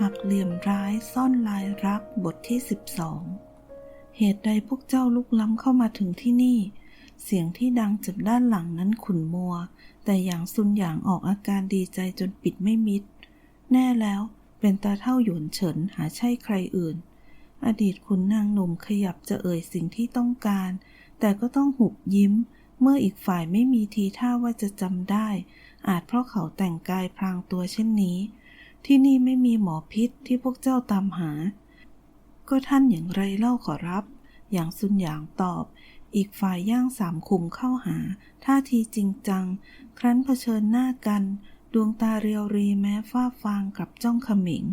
หักเหลี่ยมร้ายซ่อนลายรักบทที่12เหตุใดพวกเจ้าลุกล้ำเข้ามาถึงที่นี่ เสียงที่ดังจากด้านหลังนั้นขุนมัว แต่อย่างซุนอย่างออกอาการดีใจจนปิดไม่มิด แน่แล้วเป็นตาเท่าหยวนเฉินหาใช่ใครอื่น อดีตขุนนางหนุ่มขยับจะเอ่ยสิ่งที่ต้องการ แต่ก็ต้องหุบยิ้ม เมื่ออีกฝ่ายไม่มีทีท่าว่าจะจำได้ อาจเพราะเขาแต่งกายพรางตัวเช่นนี้ ที่นี่ไม่มีหมอพิษที่พวกเจ้าตามหา ก็ท่านอย่างไรเล่าขอรับ อย่างซุนหยางตอบ อีกฝ่ายย่างสามคุมเข้าหา ท่าทีจริงจัง ครั้นเผชิญหน้ากัน ดวงตาเรียวรีแม้ฝ้าฟางกับจ้องขมิง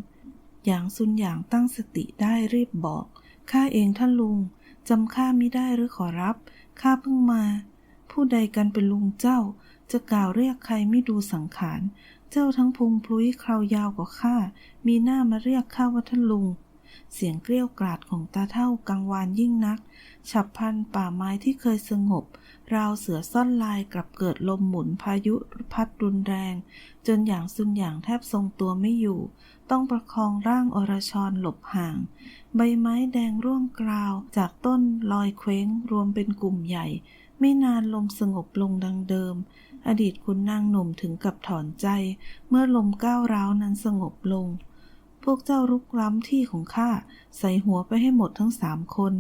อย่างซุนหยางตั้งสติได้รีบบอก ข้าเองท่านลุงจำข้าไม่ได้หรือขอรับ ข้าเพิ่งมา ผู้ใดกันเป็นลุงเจ้า จะกล่าวเรียกใครไม่ดูสังขาร เจ้าทั้งพุงพลุยคราวยาวกว่าข้า มีหน้ามาเรียกข้าว่าท่านลุง เสียงเกลี้ยวกราดของตาเท่ากังวานยิ่งนัก ฉับพันป่าไม้ที่เคยสงบ ราวเสือซ่อนลายกลับเกิดลมหมุนพายุพัดรุนแรง จนอย่างซุนอย่างแทบทรงตัวไม่อยู่ ต้องประคองร่างอรชรหลบห่าง ใบไม้แดงร่วงกราวจากต้นลอยเคว้งรวมเป็นกลุ่มใหญ่ ไม่นานลมสงบลงดังเดิม อดีตคุณนางหนุ่มถึงกับถอนใจ เมื่อลมก้าวร้าวนั้นสงบลง พวกเจ้ารุกล้ำที่ของข้าใส่หัวไปให้หมดทั้งสามคน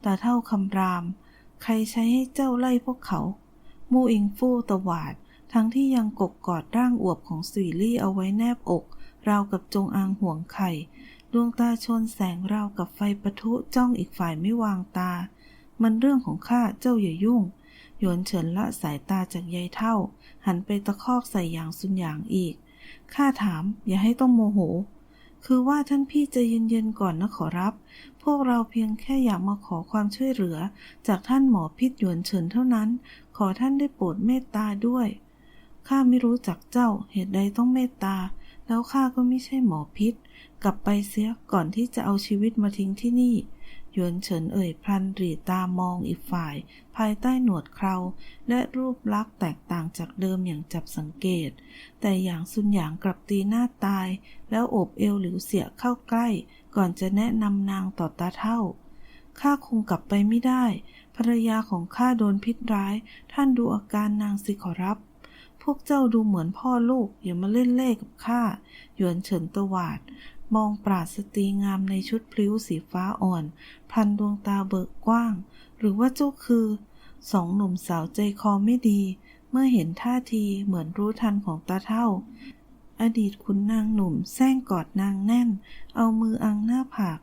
แตาเท่าคำราม ใครใช้ให้เจ้าไล่พวกเขา มูอิงฟู่ตวาด ทั้งที่ยังกกกอดร่างอวบของสุยลี่เอาไว้แนบอก ราวกับจงอางห่วงไข่ ดวงตาชนแสงราวกับไฟปะทุจ้องอีกฝ่ายไม่วางตา มันเรื่องของข้าเจ้าอย่ายุ่ง หยวนเฉินละสายตาจากยายเท่า หันไปตะคอกใส่อย่างสุนหยางอีก ข้าถามอย่าให้ต้องโมโห คือว่าท่านพี่จะเย็นๆก่อนนะขอรับ พวกเราเพียงแค่อยากมาขอความช่วยเหลือ จากท่านหมอพิษหยวนเฉินเท่านั้น ขอท่านได้โปรดเมตตาด้วย ข้าไม่รู้จักเจ้าเหตุใดต้องเมตตา แล้วข้าก็ไม่ใช่หมอพิษ กลับไปเสียก่อนที่จะเอาชีวิตมาทิ้งที่นี่ ยวนเฉินเอ่ยพลันรีตามองอีกฝ่าย ภายใต้หนวดเคราและรูปลักษ์แตกต่างจากเดิมอย่างจับสังเกต แต่อย่างซุนหยางกลับตีหน้าตาย แล้วโอบเอวหลิวเสียเข้าใกล้ ก่อนจะแนะนำนางต่อตาเท่าข้าคงกลับไปไม่ได้ ภรรยาของข้าโดนพิษร้าย ท่านดูอาการนางสิขอรับ พวกเจ้าดูเหมือนพ่อลูกอย่ามาเล่นเล่กับข้าหยวนเฉินตวาด มองปราดสตรีงามในชุดพลิ้วสีฟ้าอ่อน พันดวงตาเบิกกว้าง หรือว่าเจ้าคือ สองหนุ่มสาวใจคอไม่ดี เมื่อเห็นท่าทีเหมือนรู้ทันของตาเท่า อดีตคุณนางหนุ่มแซงกอดนางแน่น เอามืออังหน้าผาก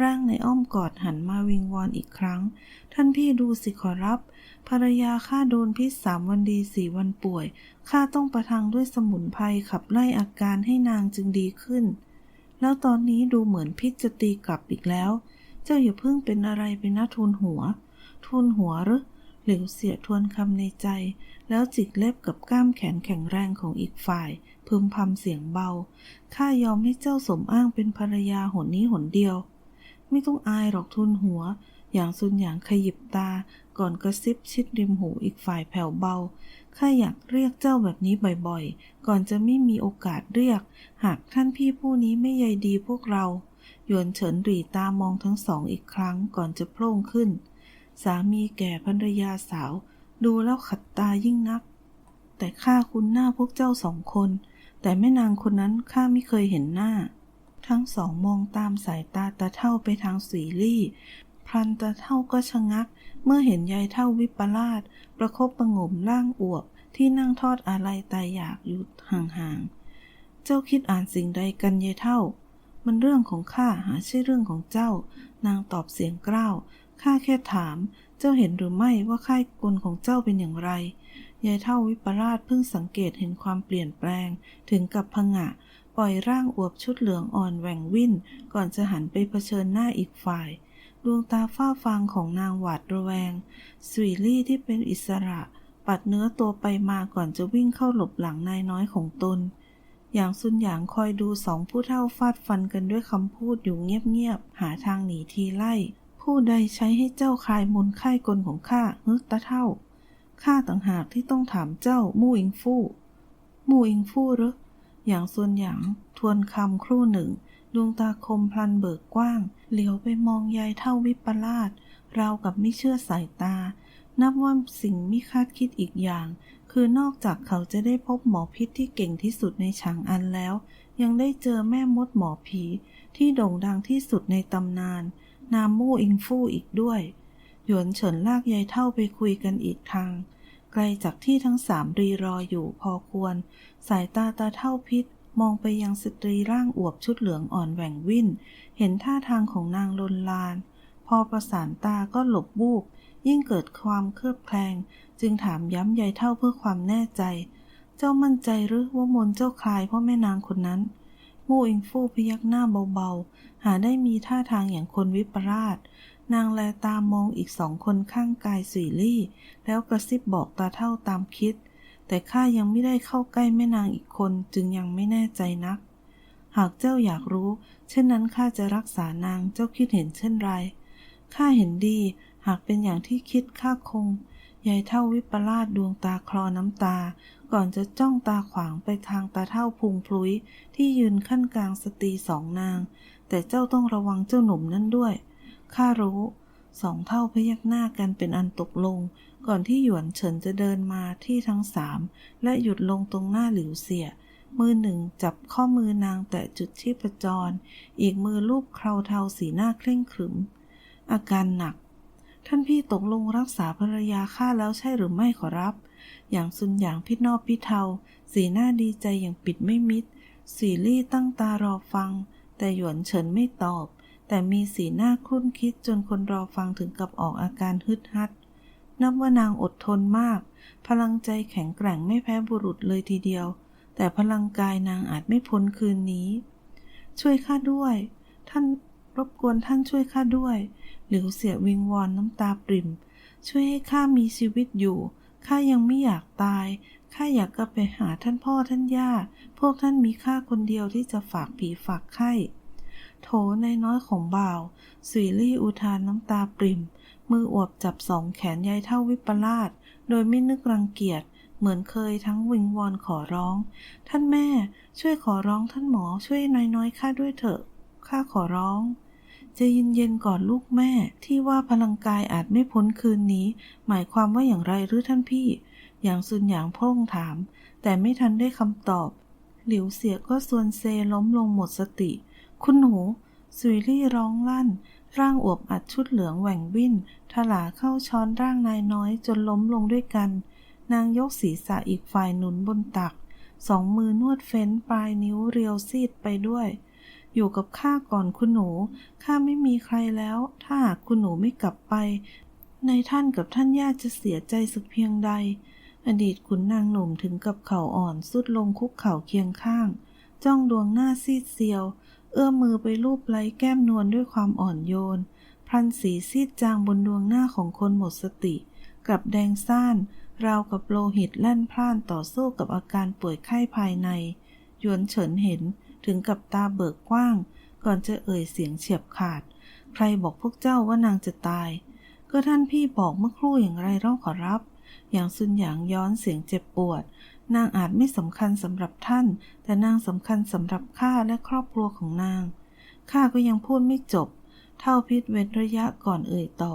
ร่างในอ้อมกอดหันมาวิงวอนอีกครั้ง ท่านพี่ดูสิขอรับ ภรรยาข้าโดนพิษสามวันดีสี่วันป่วยข้าต้องประทังด้วยสมุนไพรขับไล่อาการให้นางจึงดีขึ้น แล้วตอนนี้ดูเหมือนพิษจะตีกลับอีกแล้ว เจ้าอย่าเพิ่งเป็นอะไรไปนะทูลหัว ทูลหัวหรือหลิวเสียทวนคำในใจ แล้วจิกเล็บกับก้ามแขนแข็งแรงของอีกฝ่าย พึมพำเสียงเบา ข้ายอมให้เจ้าสมอ้างเป็นภรรยาหนนี้หนเดียว ไม่ต้องอายหรอกทุนหัว อย่างซุนอย่างขยิบตา ก่อนกระซิบชิดริมหูอีกฝ่ายแผ่วเบา ข้าอยากเรียกเจ้าแบบนี้บ่อยๆ ก่อนจะไม่มีโอกาสเรียก หากท่านพี่ผู้นี้ไม่ใยดีพวกเรา หยวนเฉินหรีตามองทั้งสองอีกครั้งก่อนจะโพล่งขึ้น สามีแก่ภรรยาสาว ดูแล้วขัดตายิ่งนัก แต่ข้าคุ้นหน้าพวกเจ้าสองคน แต่แม่นางคนนั้นข้าไม่เคยเห็นหน้า ทั้งสองมองตามสายตาตาเท่าไปทางสีลี่ พลันตาเท่าก็ชะงัก เมื่อเห็นยายเท่าวิปลาสประคบประงมร่างอวบที่นั่งทอดอะไรตายอยากอยู่ห่างๆ เจ้าคิดอ่านสิ่งใดกันยายเท่า มันเรื่องของข้าหาใช่เรื่องของเจ้า นางตอบเสียงกล้าวข้าแค่ถาม เจ้าเห็นหรือไม่ว่าค่ายกลของเจ้าเป็นอย่างไร ยายเท่าวิปลาสเพิ่งสังเกตเห็นความเปลี่ยนแปลง ถึงกับพงะ ปล่อยร่างอวบชุดเหลืองอ่อนแหว่งวิ่น ก่อนจะหันไปเผชิญหน้าอีกฝ่าย ดวงตาฝ้าฟางของนางหวาดระแวงสวีลี่ที่เป็นอิสระ ปัดเนื้อตัวไปมาก่อนจะวิ่งเข้าหลบหลังนายน้อยของตน อย่างซุนหยางคอยดูสองผู้เฒ่าฟาดฟันกันด้วยคำพูดอยู่เงียบๆ หาทางหนีทีไล่ ผู้ใดใช้ให้เจ้าคลายมนต์ค่กลของข้าฮึตะเท่า ข้าต่างหากที่ต้องถามเจ้ามู่อิงฟู่มู่อิงฟู่หรืออย่างส่วนหยางทวนคำครู่หนึ่ง ดวงตาคมพลันเบิกกว้าง เหลียวไปมองยายเท่าวิปลาสราวกับไม่เชื่อสายตา นับว่าสิ่งมิคาดคิดอีกอย่าง คือนอกจากเขาจะได้พบหมอพิษที่เก่งที่สุดในฉางอันแล้ว ยังได้เจอแม่มดหมอผี ที่โด่งดังที่สุดในตำนาน นามมู่อิงฟู่อีกด้วย หยวนเฉินลากยายเท่าไปคุยกันอีกทาง ไกลจากที่ทั้งสามรีรออยู่พอควร สายตาตาเท่าพิษ มองไปยังสตรีร่างอวบชุดเหลืองอ่อนแหว่งวิ่น เห็นท่าทางของนางลนลาน พอประสานตาก็หลบบูบยิ่งเกิดความเคลือบแคลง จึงถามย้ำยายเท่าเพื่อความแน่ใจ เจ้ามั่นใจหรือว่ามนเจ้าคลายพราะแม่นางคนนั้น มู่อิงฟู่พยักหน้าเบาๆ หาได้มีท่าทางอย่างคนวิปราช นางแลตามองอีกสองคนข้างกายสุยลี่ แล้วกระซิบบอกตาเท่าตามคิด แต่ข้ายังไม่ได้เข้าใกล้แม่นางอีกคนจึงยังไม่แน่ใจนัก หากเจ้าอยากรู้ เช่นนั้นข้าจะรักษานางเจ้าคิดเห็นเช่นไรข้าเห็นดี หากเป็นอย่างที่คิดข้าคงยายเท่าวิปลาสดวงตาคลอน้ำตา ก่อนจะจ้องตาขวางไปทางตาเท่าพุงพลุยที่ยืนขั้นกลางสตรีสองนาง แต่เจ้าต้องระวังเจ้าหนุ่มนั่นด้วยข้ารู้สองเท่าพยักหน้ากันเป็นอันตกลง ก่อนที่หยวนเฉินจะเดินมาที่ทั้งสามและหยุดลงตรงหน้าหลิวเสีย มือหนึ่งจับข้อมือนางแตะจุดชีพจร อีกมือลูบเคราเทาสีหน้าเคร่งขรึม อาการหนัก ท่านพี่ตกลงรักษาภรรยาข้าแล้วใช่หรือไม่ขอรับ อย่างซุนอย่างพี่นอบพี่เทา สีหน้าดีใจอย่างปิดไม่มิด สีลี่ตั้งตารอฟัง แต่หยวนเฉินไม่ตอบ แต่มีสีหน้าครุ่นคิดจนคนรอฟังถึงกับออกอาการฮึดฮัด นับว่านางอดทนมาก พลังใจแข็งแกร่งไม่แพ้บุรุษเลยทีเดียว แต่พลังกายนางอาจไม่พ้นคืนนี้ ช่วยข้าด้วย ท่านรบกวนท่านช่วยข้าด้วย หลิวเสียวิงวอนน้ำตาปริ่ม ช่วยให้ข้ามีชีวิตอยู่ ข้ายังไม่อยากตาย ข้าอยากกลับไปหาท่านพ่อท่านย่า พวกท่านมีข้าคนเดียวที่จะฝากผีฝากไข้ โถในน้อยของบ่าว สุยลี่อุทานน้ำตาปริ่ม มืออวบจับสองแขนยายเท่าวิปลาสโดยไม่นึกรังเกียจเหมือนเคยทั้งวิงวอนขอร้อง ท่านแม่ช่วยขอร้องท่านหมอช่วยน้อยๆข้าด้วยเถอะข้าขอร้องจะเย็นๆก่อนลูกแม่ที่ว่าพลังกายอาจไม่พ้นคืนนี้ หมายความว่าอย่างไรหรือท่านพี่ อย่างซุนหยางพ่งถาม แต่ไม่ทันได้คำตอบ หลิวเสียก็ส่วนเซล้มลงหมดสติ คุณหนูสุยลี่ร้องลั่น ร่างอวบอัดชุดเหลืองแหว่งวิ่นถลาเข้าช้อนร่างนายน้อยจนล้มลงด้วยกัน นางยกศีรษะอีกฝ่ายหนุนบนตัก สองมือนวดเฟ้นปลายนิ้วเรียวซีดไปด้วย อยู่กับข้าก่อนคุณหนู ข้าไม่มีใครแล้ว ถ้าหากคุณหนูไม่กลับไป ในท่านกับท่านย่าจะเสียใจสักเพียงใด อดีตขุนนางหนุ่มถึงกับเข่าอ่อนสุดลงคุกเข่าเคียงข้าง จ้องดวงหน้าซีดเซียว เอื้อมมือไปลูบไล้แก้มนวลด้วยความอ่อนโยน พลันสีซีดจางบนดวงหน้าของคนหมดสติกลับแดงซ่าน ราวกับโลหิตแล่นพล่านต่อสู้กับอาการป่วยไข้ภายในหยวนเฉินเห็นถึงกับตาเบิกกว้าง ก่อนจะเอ่ยเสียงเฉียบขาด ใครบอกพวกเจ้าว่านางจะตาย ก็ท่านพี่บอกเมื่อครู่อย่างไรเล่าขอรับ อย่างซุนหยางย้อนเสียงเจ็บปวด นางอาจไม่สำคัญสำหรับท่าน แต่นางสำคัญสำหรับข้าและครอบครัวของนาง ข้าก็ยังพูดไม่จบ เท่าพิษเว้นระยะก่อนเอ่ยต่อ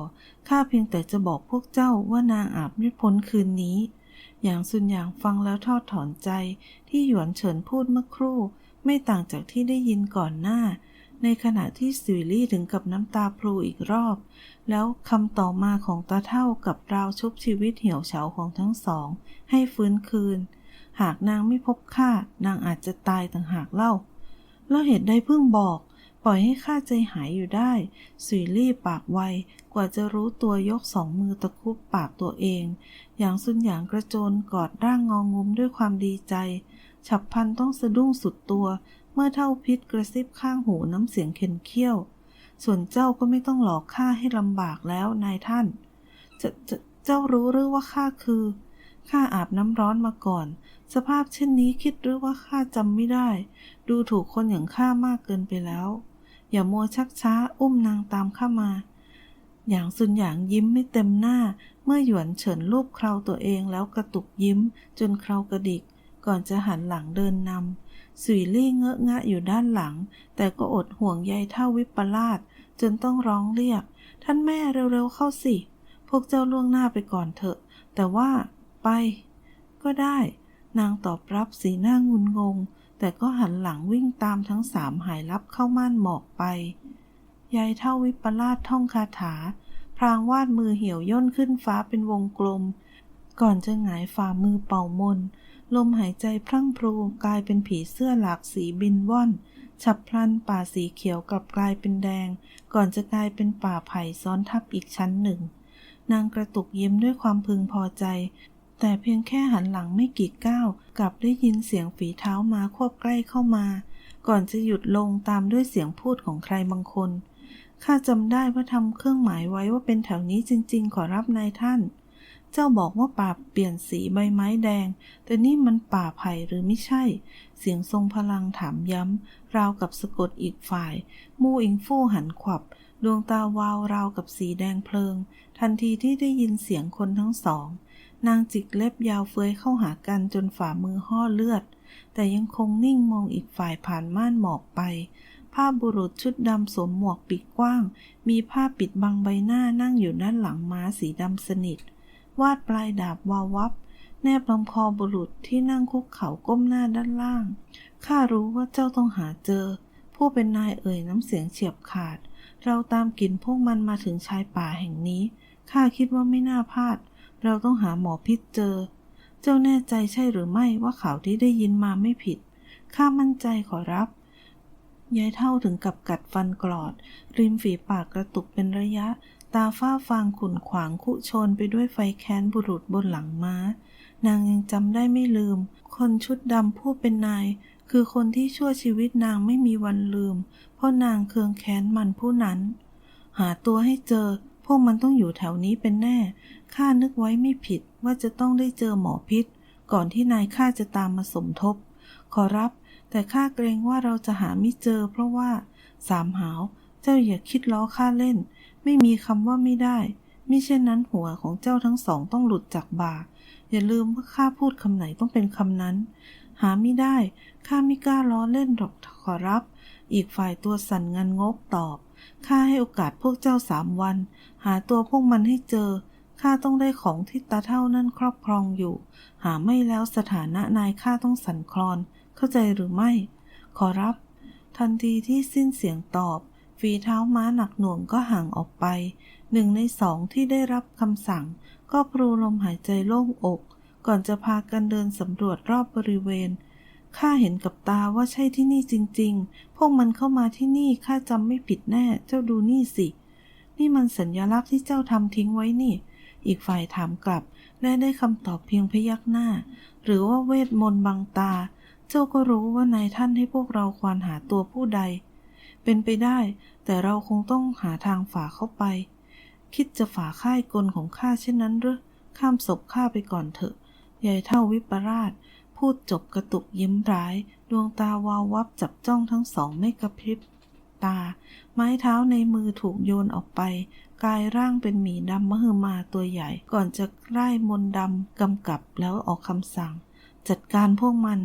ข้าเพียงแต่จะบอกพวกเจ้าว่านางอาจไม่พ้นคืนนี้ อย่างซุนหยางฟังแล้วทอดถอนใจ ที่หยวนเฉินพูดเมื่อครู่ ไม่ต่างจากที่ได้ยินก่อนหน้า ในขณะที่สุยลี่ถึงกับน้ำตาพลูอีกรอบ แล้วคำต่อมาของตาเท่ากับราวชุบชีวิตเหี่ยวเฉาของทั้งสอง ให้ฟื้นคืน หากนางไม่พบข้านางอาจจะตายต่างหากเล่า แล้วเหตุใดเพิ่งบอก ปล่อยให้ข้าใจหายอยู่ได้สุยลี่ปากไวกว่าจะรู้ตัวยกสองมือตะคุบปากตัวเอง อย่างสุนหยางกระโจนกอดร่างงองงุ้มด้วยความดีใจ ฉับพันต้องสะดุ้งสุดตัว เมื่อเท่าพิษกระซิบข้างหูน้ำเสียงเข็นเขี้ยว ส่วนเจ้าก็ไม่ต้องหลอกข้าให้ลำบากแล้วนายท่าน จะจะเจ้ารู้หรือว่าข้าคือ ข้าอาบน้ำร้อนมาก่อน สภาพเช่นนี้คิดหรือว่าข้าจำไม่ได้ ดูถูกคนอย่างข้ามากเกินไปแล้ว อย่ามัวชักช้าอุ้มนางตามข้ามา อย่างซุนหยางยิ้มไม่เต็มหน้า เมื่อหยวนเฉินลูบเคราตัวเองแล้วกระตุกยิ้ม จนเครากระดิก ก่อนจะหันหลังเดินนำสุยลี่เงอะงะอยู่ด้านหลัง แต่ก็อดห่วงใยเท่าวิปลาสจนต้องร้องเรียก ท่านแม่เร็วๆเข้าสิ พวกเจ้าล่วงหน้าไปก่อนเถอะ แต่ว่า ไป ก็ได้ นางตอบรับสีหน้างุนงง แต่ก็หันหลังวิ่งตามทั้งสามหายลับเข้าม่านหมอกไป ยายเท่าวิปลาสท่องคาถา พรางวาดมือเหี่ยวย่นขึ้นฟ้าเป็นวงกลม ก่อนจะหงายฝ่ามือเป่ามน ลมหายใจพรั่งพรูกลายเป็นผีเสื้อหลากสีบินว่อนฉับพลันป่าสีเขียวกลับกลายเป็นแดง ก่อนจะกลายเป็นป่าไผ่ซ้อนทับอีกชั้นหนึ่ง นางกระตุกยิ้มด้วยความพึงพอใจ แต่เพียงแค่หันหลังไม่กี่ก้าวกลับได้ยินเสียงฝีเท้ามาควบใกล้เข้ามา ก่อนจะหยุดลงตามด้วยเสียงพูดของใครบางคนข้าจำได้ว่าทำเครื่องหมายไว้ว่าเป็นแถวนี้จริง ๆ ขอรับนายท่าน เจ้าบอกว่าป่าเปลี่ยนสีใบไม้แดง แต่นี่มันป่าไผ่หรือไม่ใช่ เสียงทรงพลังถามย้ำ ราวกับสะกดอีกฝ่าย มู่อิงฟู่หันขวับ ดวงตาวาวราวกับสีแดงเพลิง ทันทีที่ได้ยินเสียงคนทั้งสอง นางจิกเล็บยาวเฟ้ยเข้าหากันจนฝ่ามือห่อเลือด แต่ยังคงนิ่งมองอีกฝ่ายผ่านม่านหมอกไป ภาพบุรุษชุดดำสวมหมวกปีกกว้าง มีผ้าปิดบังใบหน้านั่งอยู่ด้านหลังม้าสีดำสนิท วาดปลายดาบวาววับ แนบลำคอบุรุษที่นั่งคุกเข่าก้มหน้าด้านล่าง ข้ารู้ว่าเจ้าต้องหาเจอ ผู้เป็นนายเอ่ยน้ำเสียงเฉียบขาด เราตามกลิ่นพวกมันมาถึงชายป่าแห่งนี้ ข้าคิดว่าไม่น่าพลาด เราต้องหาหมอพิษเจอ เจ้าแน่ใจใช่หรือไม่ว่าข่าวที่ได้ยินมาไม่ผิด ข้ามั่นใจขอรับ ยายเท่าถึงกับกัดฟันกรอด ริมฝีปากกระตุกเป็นระยะ ตาฝ้าฟางขุ่นขวางคุชนไปด้วยไฟแค้นบุรุษบนหลังม้า นางยังจำได้ไม่ลืม คนชุดดำผู้เป็นนายคือคนที่ชั่วชีวิตนางไม่มีวันลืม เพราะนางเคืองแค้นมันผู้นั้น หาตัวให้เจอ วกมันต้องอยู่แถวนี้เป็นแน่ ข้านึกไว้ไม่ผิดว่าจะต้องได้เจอหมอพิษ ก่อนที่นายข้าจะตามมาสมทบ ขอรับ แต่ข้าเกรงว่าเราจะหาไม่เจอ เพราะว่า สามหาว เจ้าอย่าคิดล้อข้าเล่น ไม่มีคำว่าไม่ได้มิเช่นนั้นหัวของเจ้าทั้งสองต้องหลุดจากบ่า อย่าลืมว่าข้าพูดคำไหนต้องเป็นคำนั้น หาไม่ได้ ข้าไม่กล้าล้อเล่นหรอกขอรับ อีกฝ่ายตัวสั่นงันงกตอบ ข้าให้โอกาสพวกเจ้าสามวัน หาตัวพวกมันให้เจอ ข้าต้องได้ของที่ตาเท่านั่นครอบครองอยู่ หาไม่แล้วสถานะนายข้าต้องสั่นคลอน เข้าใจหรือไม่ ขอรับ ทันทีที่สิ้นเสียงตอบ ฝีเท้าม้าหนักหน่วงก็ห่างออกไป หนึ่งในสองที่ได้รับคำสั่ง ก็พรูลมหายใจโล่งอก ก่อนจะพากันเดินสำรวจรอบบริเวณ ข้าเห็นกับตาว่าใช่ที่นี่จริง ๆ พวกมันเข้ามาที่นี่ข้าจำไม่ผิดแน่ เจ้าดูนี่สิ นี่มันสัญลักษณ์ที่เจ้าทำทิ้งไว้นี่ อีกฝ่ายถามกลับ และได้คำตอบเพียงพยักหน้า หรือว่าเวทมนต์บังตา เจ้าก็รู้ว่านายท่านให้พวกเราควรหาตัวผู้ใด เป็นไปได้ แต่เราคงต้องหาทางฝ่าเข้าไป คิดจะฝ่าค่ายกลของข้าเช่นนั้นหรือข้ามศพข้าไปก่อนเถอะยายเท่าวิปราช พูดจบกระตุกยิ้มร้าย ดวงตาวาววับจับจ้องทั้งสองไม่กระพริบตา ไม้เท้าในมือถูกโยนออกไป กายร่างเป็นหมีดำมหึมาตัวใหญ่ ก่อนจะไล่มนดำกำกับแล้วออกคำสั่ง จัดการพวกมัน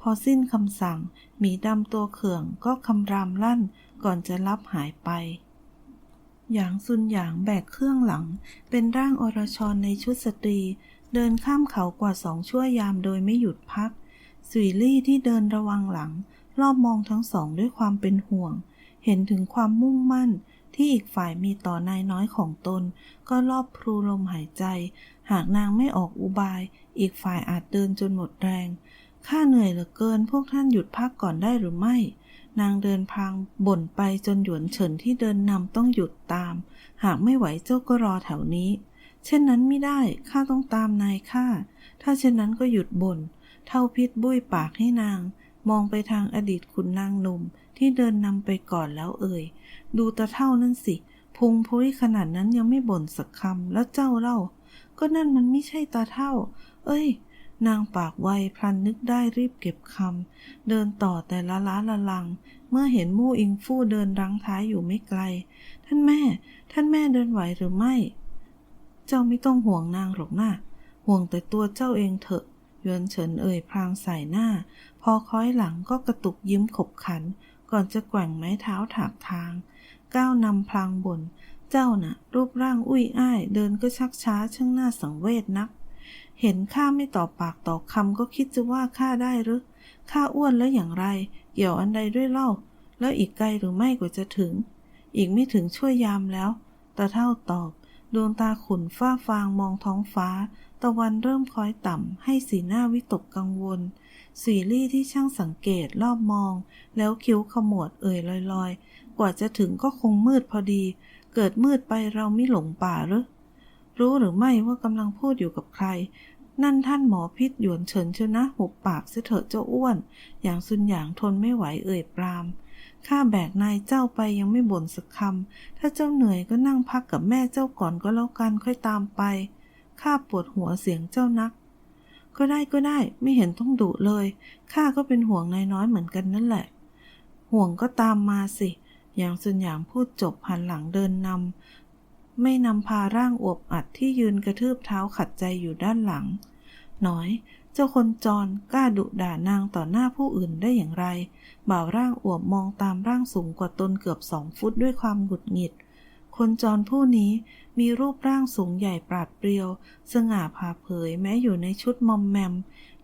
พอสิ้นคำสั่ง หมีดำตัวเขื่องก็คำรามลั่น ก่อนจะรับหายไปหยางซุนหยางแบกเครื่องหลัง เป็นร่างอรชรในชุดสตรี เดินข้ามเขากว่าสองชั่วยามโดยไม่หยุดพัก สุยลี่ที่เดินระวังหลัง รอบมองทั้งสองด้วยความเป็นห่วง เห็นถึงความมุ่งมั่นที่อีกฝ่ายมีต่อนายน้อยของตน ก็รอบพรูลมหายใจ หากนางไม่ออกอุบาย อีกฝ่ายอาจเดินจนหมดแรงข้าเหนื่อยเหลือเกินพวกท่านหยุดพักก่อนได้หรือไม่ นางเดินพางบ่นไปจนหยวนเฉินที่เดินนำต้องหยุดตาม หากไม่ไหวเจ้าก็รอแถวนี้ เช่นนั้นไม่ได้ ข้าต้องตามนายข้า ถ้าเช่นนั้นก็หยุดบ่น เท่าพิษบุ้ยปากให้นาง มองไปทางอดีตขุนนางนุ่มที่เดินนำไปก่อนแล้วเอ่ย ดูตาเท่านั่นสิ พุงพุ้ยขนาดนั้นยังไม่บ่นสักคำแล้วเจ้าเล่า ก็นั่นมันไม่ใช่ตาเท่า เอ้ย นางปากไวพลันนึกได้รีบเก็บคำ เดินต่อแต่ละล้าละลัง เมื่อเห็นมู่อิงฟู่เดินรังท้ายอยู่ไม่ไกล ท่านแม่ ท่านแม่เดินไหวหรือไม่ เจ้าไม่ต้องห่วงนางหรอกนะ่าห่วงแต่ตัวเจ้าเองเถอะยวนเฉินเอ่ยพลางใส่หน้า พอค้อยหลังก็กระตุกยิ้มขบขัน ก่อนจะแกว่งไม้เท้าถากทาง ก้าวนำพลางบน เจ้าน่ะ รูปร่างอุ้ยอ้าย เดินก็ชักช้าช่างน่าสังเวชนัก เห็นข้าไม่ตอบปากต่อคำก็คิดจะว่าข้าได้หรือข้าอ้วนแล้วอย่างไร เกี่ยวอันใดด้วยเล่า แล้วอีกไกลหรือไม่กว่าจะถึง อีกไม่ถึงช่วยยามแล้วตาเท่าตอบ ดวงตาขุ่นฟ้าฟางมองท้องฟ้า ตะวันเริ่มคล้อยต่ำ ให้สีหน้าวิตกกังวล สีลี่ที่ช่างสังเกตรอบมอง แล้วคิ้วขมวดเอ่ยลอยๆ กว่าจะถึงก็คงมืดพอดี เกิดมืดไปเราไม่หลงป่าหรือ รู้หรือไม่ว่ากำลังพูดอยู่กับใคร นั่นท่านหมอพิษหยวนเฉินเชนะหุบปากเสเถอะเจ้าอ้วน อย่างซุนหยางทนไม่ไหวเอ่ยปราม ข้าแบกนายเจ้าไปยังไม่บ่นสักคำ ถ้าเจ้าเหนื่อยก็นั่งพักกับแม่เจ้าก่อนก็แล้วกันค่อยตามไป ข้าปวดหัวเสียงเจ้านัก ก็ได้ก็ได้ไม่เห็นต้องดุเลย ข้าก็เป็นห่วงนายน้อยเหมือนกันนั่นแหละ ห่วงก็ตามมาสิอย่างสุนหยางพูดจบหันหลังเดินนำ ไม่นำพาร่างอวบอัดที่ยืนกระทืบเท้าขัดใจอยู่ด้านหลัง น้อย จ้าคนจรกล้าดุด่านางต่อหน้าผู้อื่นได้อย่างไร บ่าวร่างอวบมองตามร่างสูงกว่าตนเกือบสองฟุตด้วยความหงุดหงิด คนจรผู้นี้มีรูปร่างสูงใหญ่ปราดเปรียว สง่าผ่าเผยแม้อยู่ในชุดมอมแมม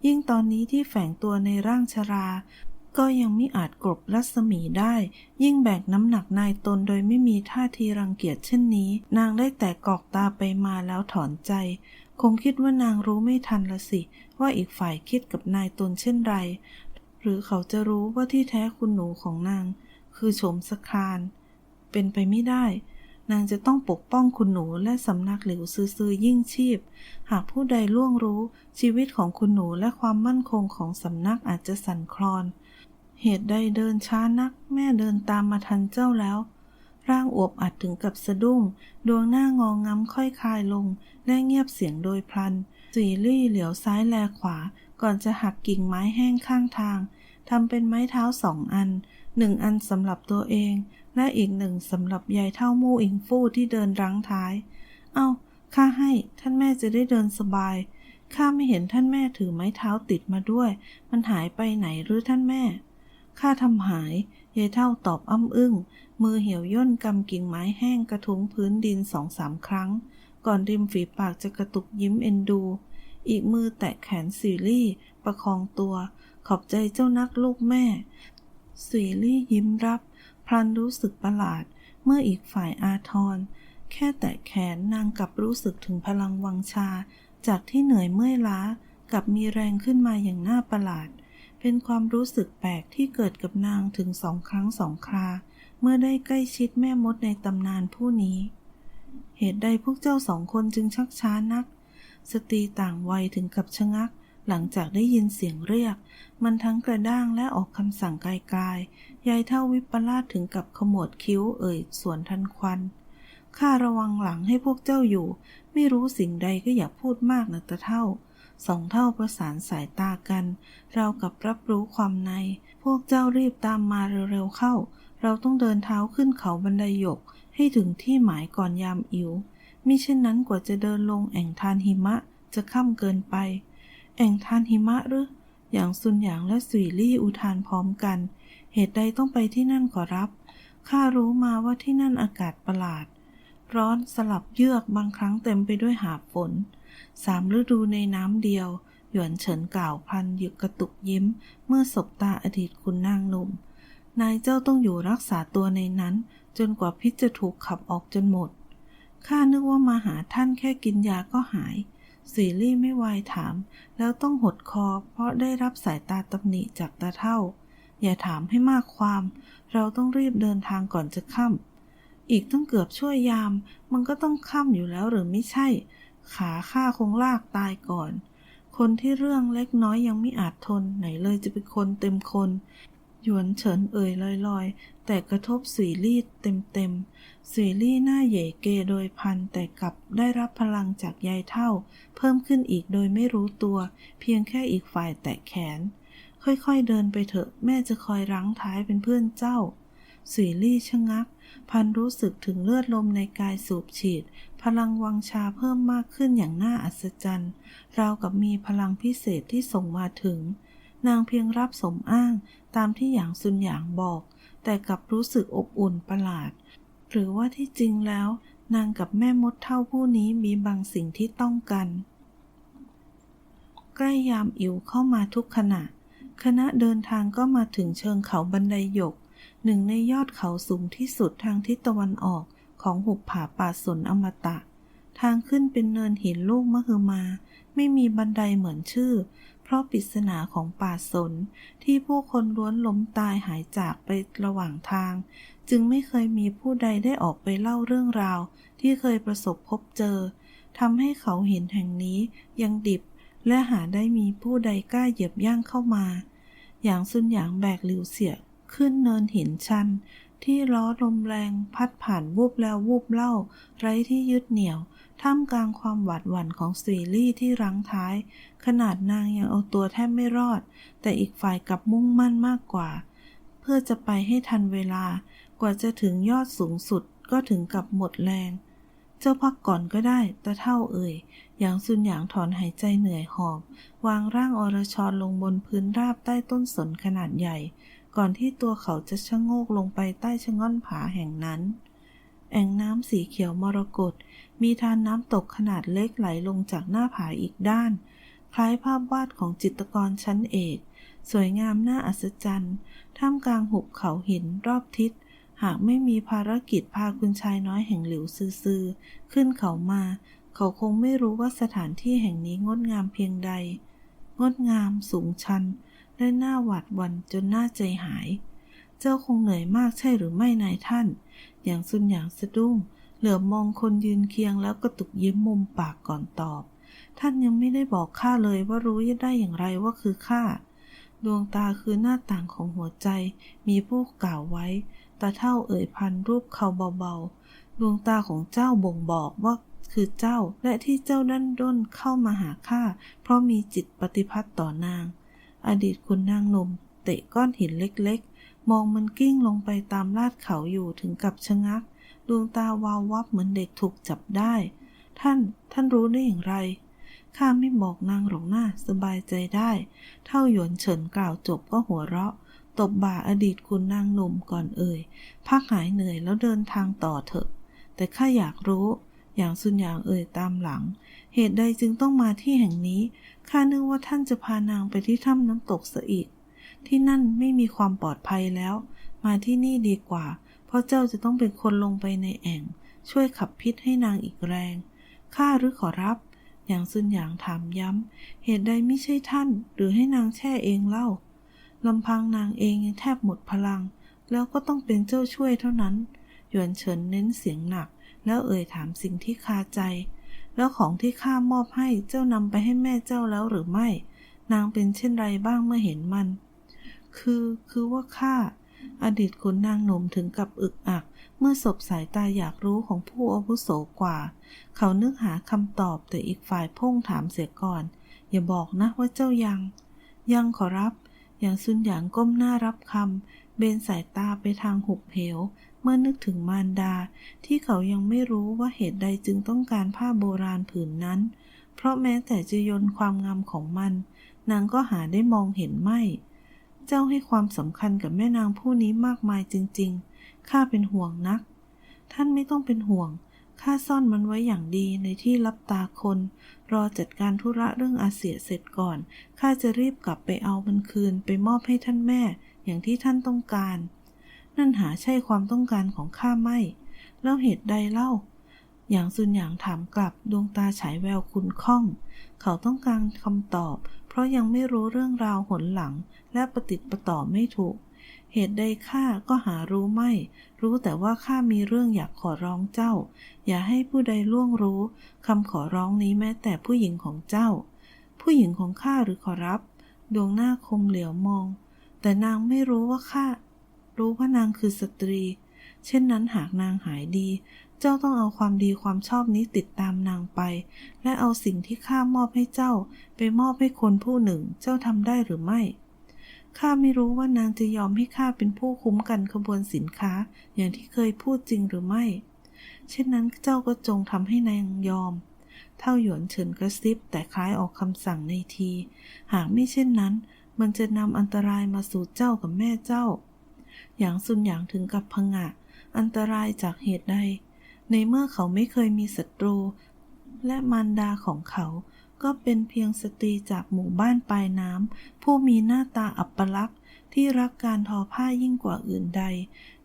ยิ่งตอนนี้ที่แฝงตัวในร่างชรา ก็ยังไม่อาจกลบรัศมีได้ ยิ่งแบกน้ำหนักนายตนโดยไม่มีท่าทีรังเกียจเช่นนี้ นางได้แต่กอกตาไปมาแล้วถอนใจ คงคิดว่านางรู้ไม่ทันละสิ ว่าอีกฝ่ายคิดกับนายตนเช่นไร หรือเขาจะรู้ว่าที่แท้คุณหนูของนาง คือโฉมสครานเป็นไปไม่ได้ นางจะต้องปกป้องคุณหนูและสำนักหลิวซือยิ่งชีพ หากผู้ใดล่วงรู้ชีวิตของคุณหนูและความมั่นคงของสำนักอาจจะสั่นคลอน เหตุใดเดินช้านัก แม่เดินตามมาทันเจ้าแล้ว ร่างอวบอัดถึงกับสะดุ้ง ดวงหน้างองง้ำค่อยคลายลง และเงียบเสียงโดยพลันสีลี่เหลียวซ้ายแลขวา ก่อนจะหักกิ่งไม้แห้งข้างทางทำเป็นไม้เท้าสองอัน หนึ่งอันสำหรับตัวเอง และอีกหนึ่งสำหรับยายเท่ามู่อิงฟู่ที่เดินรั้งท้าย เอา้าข้าให้ท่านแม่จะได้เดินสบาย ข้าไม่เห็นท่านแม่ถือไม้เท้าติดมาด้วย มันหายไปไหนหรือท่านแม่ ข้าทำหาย ยายเท่าตอบอ้ำอึ้ง มือเหี่ยวย่นกำกิ่งไม้แห้งกระทุ้งพื้นดินสองสามครั้ง ก่อนริมฝีปากจะกระตุกยิ้มเอ็นดู อีกมือแตะแขนซีรี่ประคองตัว ขอบใจเจ้านักลูกแม่ซีรี่ยิ้มรับ พลันรู้สึกประหลาด เมื่ออีกฝ่ายอาทร แค่แตะแขนนางกลับรู้สึกถึงพลังวังชา จากที่เหนื่อยเมื่อยล้ากับมีแรงขึ้นมาอย่างน่าประหลาด เป็นความรู้สึกแปลกที่เกิดกับนางถึงสองครั้งสองครา เมื่อได้ใกล้ชิดแม่มดในตำนานผู้นี้ เหตุใดพวกเจ้าสองคนจึงชักช้านัก สตรีต่างวัยถึงกับชะงัก หลังจากได้ยินเสียงเรียก มันทั้งกระด้างและออกคำสั่งไกลๆยายเท่าวิปลาสถึงกับขมวดคิ้วเอ่ยสวนทันควันข้าระวังหลังให้พวกเจ้าอยู่ ไม่รู้สิ่งใดก็อย่าพูดมากนะตะเท่า สองเท่าประสานสายตากัน เรากับรับรู้ความใน พวกเจ้ารีบตามมาเร็วๆเข้า เราต้องเดินเท้าขึ้นเขาบันไดหยก ให้ถึงที่หมายก่อนยามอิ๋วมิเช่นนั้นกว่าจะเดินลงแอ่งทานหิมะจะค่ำเกินไป แอ่งทานหิมะหรือ อย่างซุนหยางและสุยลี่อุทานพร้อมกัน เหตุใดต้องไปที่นั่นขอรับ ข้ารู้มาว่าที่นั่นอากาศประหลาด ร้อนสลับเยือกบางครั้งเต็มไปด้วยหาบฝน สามฤดูในน้ำเดียว หยวนเฉินกล่าวพันหยึกกระตุกยิ้ม เมื่อสบตาอดีตคุณนางหนุ่ม นายเจ้าต้องอยู่รักษาตัวในนั้น จนกว่าพิษจะถูกขับออกจนหมด ข้านึกว่ามาหาท่านแค่กินยาก็หายสีลี่ไม่วายถาม แล้วต้องหดคอเพราะได้รับสายตาตำหนิจากตาเท่า อย่าถามให้มากความ เราต้องรีบเดินทางก่อนจะค่ำอีกต้องเกือบช่วยยาม มันก็ต้องค่ำอยู่แล้วหรือไม่ใช่ ขาข้าคงลากตายก่อน คนที่เรื่องเล็กน้อยยังไม่อาจทนไหนเลยจะเป็นคนเต็มคน หยวนเฉินเอ่ยลอยๆ แต่กระทบสีลี่เต็มๆ สีลี่หน้าเหย่เกโดยพันแต่กลับได้รับพลังจากยายเท่า เพิ่มขึ้นอีกโดยไม่รู้ตัว เพียงแค่อีกฝ่ายแตะแขน ค่อยๆเดินไปเถอะแม่จะคอยรั้งท้ายเป็นเพื่อนเจ้าสีลี่ชะงัก พันรู้สึกถึงเลือดลมในกายสูบฉีด พลังวังชาเพิ่มมากขึ้นอย่างน่าอัศจรรย์ ราวกับมีพลังพิเศษที่ส่งมาถึง นางเพียงรับสมอ้างตามที่หยางซุนหยางบอก แต่กลับรู้สึกอบอุ่นประหลาด หรือว่าที่จริงแล้ว นางกับแม่มดเท่าผู้นี้มีบางสิ่งที่ต้องกัน ใกล้ยามอิ๋วเข้ามาทุกขณะ คณะเดินทางก็มาถึงเชิงเขาบันไดหยก หนึ่งในยอดเขาสูงที่สุดทางทิศตะวันออก ของหุบผาป่าสนอมตะ ทางขึ้นเป็นเนินหินลูกมะฮือมา ไม่มีบันไดเหมือนชื่อ เพราะปริศนาของป่าสนที่ผู้คนล้วนล้มตายหายจากไประหว่างทาง จึงไม่เคยมีผู้ใดได้ออกไปเล่าเรื่องราว ที่เคยประสบพบเจอทำให้เขาเห็นแห่งนี้ยังดิบ และหาได้มีผู้ใดกล้าเหยียบย่างเข้ามา อย่างซุนหยางแบกหลิวเสียขึ้นเนินหินชัน ที่ล้อลมแรงพัดผ่านวูบแล้ววูบเล่า ไร้ที่ยึดเหนี่ยว ท่ามกลางความหวาดหวั่นของสวีลี่ที่รั้งท้าย ขนาดนางยังเอาตัวแทบไม่รอด แต่อีกฝ่ายกลับมุ่งมั่นมากกว่า เพื่อจะไปให้ทันเวลา กว่าจะถึงยอดสูงสุดก็ถึงกับหมดแรง เจ้าพักก่อนก็ได้ตะเท่าเอ่ย อย่างซุนหยางถอนหายใจเหนื่อยหอบ วางร่างอรชรลงบนพื้นราบใต้ต้นสนขนาดใหญ่ ก่อนที่ตัวเขาจะชะโงกลงไปใต้ชะง่อนผาแห่งนั้น แอ่งน้ำสีเขียวมรกตมีทานน้ำตกขนาดเล็กไหลลงจากหน้าผาอีกด้าน คล้ายภาพวาดของจิตรกรชั้นเอก สวยงามน่าอัศจรรย์ท่ามกลางหุบเขาหินรอบทิศ หากไม่มีภารกิจพาคุณชายน้อยแห่งหลิวซือๆขึ้นเขามา เขาคงไม่รู้ว่าสถานที่แห่งนี้งดงามเพียงใด งดงามสูงชัน และน่าหวาดวันจนหน่าใจหาย เจ้าคงเหนื่อยมากใช่หรือไม่นายท่าน อย่างซุนหยางสะดุ้ง เหลือบมองคนยืนเคียงแล้วกระตุกยิ้มมุมปากก่อนตอบ ท่านยังไม่ได้บอกข้าเลยว่ารู้ได้อย่างไรว่าคือข้า ดวงตาคือหน้าต่างของหัวใจ มีผู้กล่าวไว้ ตาเท่าเอ่ยพันรูปเขาเบาๆ ดวงตาของเจ้าบ่งบอกว่าคือเจ้าและที่เจ้าดันด้นเข้ามาหาข้าเพราะมีจิตปฏิพัติต่อนาง อดีตคุณนางนมเตะก้อนหินเล็กๆ มองมันกิ้งลงไปตามลาดเขาอยู่ถึงกับชะงัก ดวงตาวาววับเหมือนเด็กถูกจับได้ ท่าน ท่านรู้ได้อย่างไร ข้าไม่บอกนางหรอกหน้าสบายใจได้ เท่าหยวนเฉินกล่าวจบก็หัวเราะ ตบบ่าอดีตคุณนางหนุ่มก่อนเอ่ย พักหายเหนื่อยแล้วเดินทางต่อเถอะ แต่ข้าอยากรู้ อย่างซุนหยางเอ่ยตามหลัง เหตุใดจึงต้องมาที่แห่งนี้ ข้านึกว่าท่านจะพานางไปที่ถ้ำน้ำตกเสียอีก ที่นั่นไม่มีความปลอดภัยแล้ว มาที่นี่ดีกว่า เพราะเจ้าจะต้องเป็นคนลงไปในแอ่ง ช่วยขับพิษให้นางอีกแรง ข้าหรือขอรับ อย่างซุนหยางถามย้ำ เหตุใดไม่ใช่ท่าน หรือให้นางแช่เองเล่าลำพังนางเองยังแทบหมดพลัง แล้วก็ต้องเป็นเจ้าช่วยเท่านั้น หยวนเฉินเน้นเสียงหนัก แล้วเอ่ยถามสิ่งที่คาใจ แล้วของที่ข้ามอบให้เจ้านำไปให้แม่เจ้าแล้วหรือไม่ นางเป็นเช่นไรบ้างเมื่อเห็นมัน คือคือว่าข้าอดีตขุนนางหนุ่มถึงกับอึกอัก เมื่อสบสายตาอยากรู้ของผู้อาวุโสกว่า เขานึกหาคำตอบแต่อีกฝ่ายพุ่งถามเสียก่อน อย่าบอกนะว่าเจ้ายัง ยังขอรับ อย่างซุนหยางก้มหน้ารับคำเบนสายตาไปทางหุบเหว เมื่อนึกถึงมารดาที่เขายังไม่รู้ว่าเหตุใดจึงต้องการผ้าโบราณผืนนั้น เพราะแม้แต่จะยนความงามของมัน นางก็หาได้มองเห็นไม่ เจ้าให้ความสำคัญกับแม่นางผู้นี้มากมายจริง ๆ ข้าเป็นห่วงนัก ท่านไม่ต้องเป็นห่วง ข้าซ่อนมันไว้อย่างดีในที่รับตาคน รอจัดการธุระเรื่องอาเสียเสร็จก่อน ข้าจะรีบกลับไปเอามันคืนไปมอบให้ท่านแม่ อย่างที่ท่านต้องการ นั่นหาใช่ความต้องการของข้าไม่ แล้วเหตุใดเล่า อย่างซุนหยางถามกลับดวงตาฉายแววคุณข้อง เขาต้องการคำตอบ เพราะยังไม่รู้เรื่องราวหนหลัง และปฏิดประต่อไม่ถูก เหตุใดข้าก็หารู้ไม่ รู้แต่ว่าข้ามีเรื่องอยากขอร้องเจ้า อย่าให้ผู้ใดล่วงรู้คำขอร้องนี้แม้แต่ผู้หญิงของเจ้า ผู้หญิงของข้าหรือขอรับ ดวงหน้าคมเหลียวมองแต่นางไม่รู้ว่าข้า รู้ว่านางคือสตรี เช่นนั้นหากนางหายดี เจ้าต้องเอาความดีความชอบนี้ติดตามนางไป และเอาสิ่งที่ข้ามอบให้เจ้า ไปมอบให้คนผู้หนึ่ง เจ้าทำได้หรือไม่ข้าไม่รู้ว่านางจะยอมให้ข้าเป็นผู้คุ้มกันขบวนสินค้า อย่างที่เคยพูดจริงหรือไม่ เช่นนั้นเจ้าก็จงทำให้นางยอม เท่าหยวนเฉินกระซิบแต่คล้ายออกคำสั่งในที หากไม่เช่นนั้น มันจะนำอันตรายมาสู่เจ้ากับแม่เจ้า อย่างซุนหยางถึงกับพงะ อันตรายจากเหตุใด ในเมื่อเขาไม่เคยมีศัตรู และมารดาของเขา ก็เป็นเพียงสตรีจากหมู่บ้านปลายน้ำ ผู้มีหน้าตาอัปลักษณ์ที่รักการทอผ้ายิ่งกว่าอื่นใด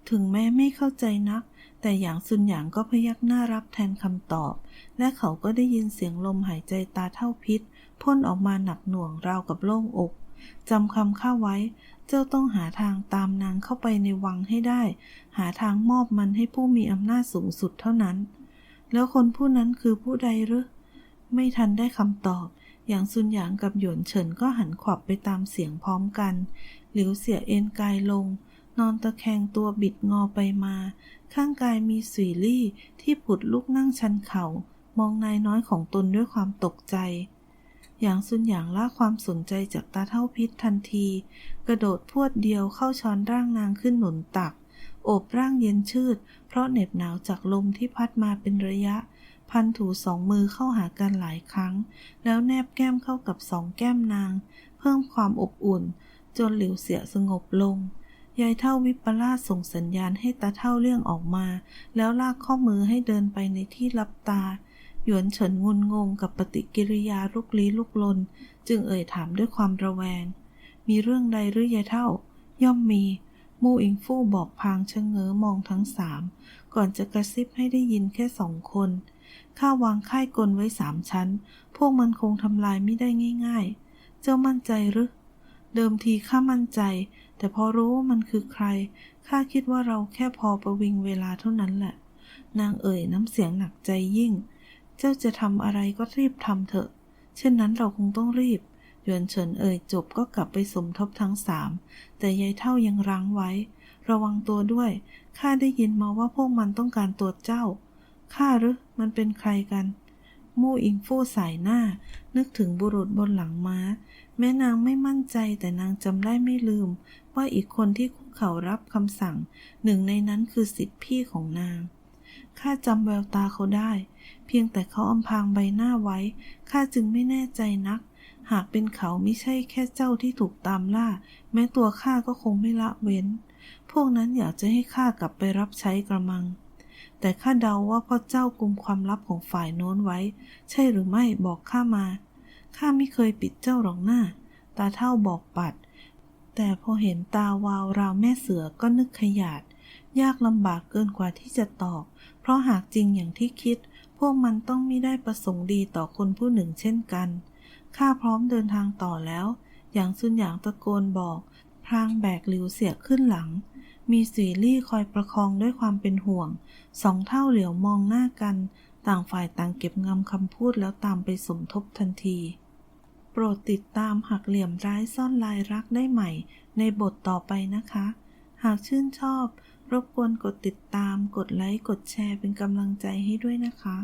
ถึงแม้ไม่เข้าใจนัก แต่อย่างซุนหยางก็พยักหน้ารับแทนคำตอบ และเขาก็ได้ยินเสียงลมหายใจตาเท่าพิษพ่นออกมาหนักหน่วงราวกับโล่งอกจำคำข้าไว้ เจ้าต้องหาทางตามนางเข้าไปในวังให้ได้ หาทางมอบมันให้ผู้มีอำนาจสูงสุดเท่านั้น แล้วคนผู้นั้นคือผู้ใดหรือ ไม่ทันได้คำตอบ อย่างซุนหยางกับหยวนเฉินก็หันขวับไปตามเสียงพร้อมกัน หลิวเสียเอ็นกายลง นอนตะแคงตัวบิดงอไปมา ข้างกายมีสุยลี่ที่ผุดลุกนั่งชันเขา่ามองนายน้อยของตนด้วยความตกใจ อย่างซุนหยางละความสนใจจากตาเท่าพิษทันที กระโดดพวดเดียวเข้าช้อนร่างนางขึ้นหนุนตัก โอบร่างเย็นชืด เพราะเหน็บหนาวจากลมที่พัดมาเป็นระยะ พันถูสองมือเข้าหากันหลายครั้ง แล้วแนบแก้มเข้ากับสองแก้มนาง เพิ่มความอบอุ่น จนหลิวเสียสงบลงยายเท่าวิปลาสส่งสัญญาณให้ตาเท่าเลี่ยงออกมา แล้วลากข้อมือให้เดินไปในที่ลับตา หยวนเฉินงุนงงกับปฏิกิริยาลุกลี้ลุกลน จึงเอ่ยถามด้วยความระแวง มีเรื่องใดหรือยายเท่า ย่อมมีมู่อิงฟู่บอกพางชะเง้อมองทั้งสาม ก่อนจะกระซิบให้ได้ยินแค่สองคน ข้าวางค่ายกลไว้สามชั้น พวกมันคงทำลายไม่ได้ง่าย ๆ เจ้ามั่นใจหรือ เดิมทีข้ามั่นใจ แต่พอรู้ว่ามันคือใคร ข้าคิดว่าเราแค่พอประวิงเวลาเท่านั้นแหละ นางเอ่ยน้ำเสียงหนักใจยิ่ง เจ้าจะทำอะไรก็รีบทำเถอะ เช่นนั้นเราคงต้องรีบ หยวนเฉินเอ่ยจบก็กลับไปสมทบทั้งสาม แต่ยายเท่ายังรั้งไว้ ระวังตัวด้วย ข้าได้ยินมาว่าพวกมันต้องการตัวเจ้า ข้าหรือมันเป็นใครกัน มู่อิงฟู่สายหน้า นึกถึงบุรุษบนหลังม้า แม่นางไม่มั่นใจแต่นางจำได้ไม่ลืม ว่าอีกคนที่คุกเข่ารับคำสั่ง หนึ่งในนั้นคือสิทธิพี่ของนาง ข้าจำแววตาเขาได้ เพียงแต่เขาอำพางใบหน้าไว้ ข้าจึงไม่แน่ใจนัก หากเป็นเขาไม่ใช่แค่เจ้าที่ถูกตามล่า แม้ตัวข้าก็คงไม่ละเว้น พวกนั้นอยากจะให้ข้ากลับไปรับใช้กระมัง แต่ข้าเดาว่าพ่อเจ้ากุมความลับของฝ่ายโน้นไว้ ใช่หรือไม่บอกข้ามา ข้าไม่เคยปิดเจ้าหรอกหน้า ตาเท่าบอกปัด แต่พอเห็นตาวาวราวแม่เสือก็นึกขยาดยากลำบากเกินกว่าที่จะตอบ เพราะหากจริงอย่างที่คิด พวกมันต้องไม่ได้ประสงค์ดีต่อคนผู้หนึ่งเช่นกัน ข้าพร้อมเดินทางต่อแล้ว อย่างซุนหยางตะโกนบอก พรางแบกหลิวเสียขึ้นหลัง มีสีลี่คอยประคองด้วยความเป็นห่วง สองเท่าเหลียวมองหน้ากัน ต่างฝ่ายต่างเก็บงำคำพูดแล้วตามไปสมทบทันที โปรดติดตามหักเหลี่ยมร้ายซ่อนลายรักได้ใหม่ ในบทต่อไปนะคะ หากชื่นชอบ รบกวนกดติดตาม กดไลค์ กดแชร์เป็นกำลังใจให้ด้วยนะคะ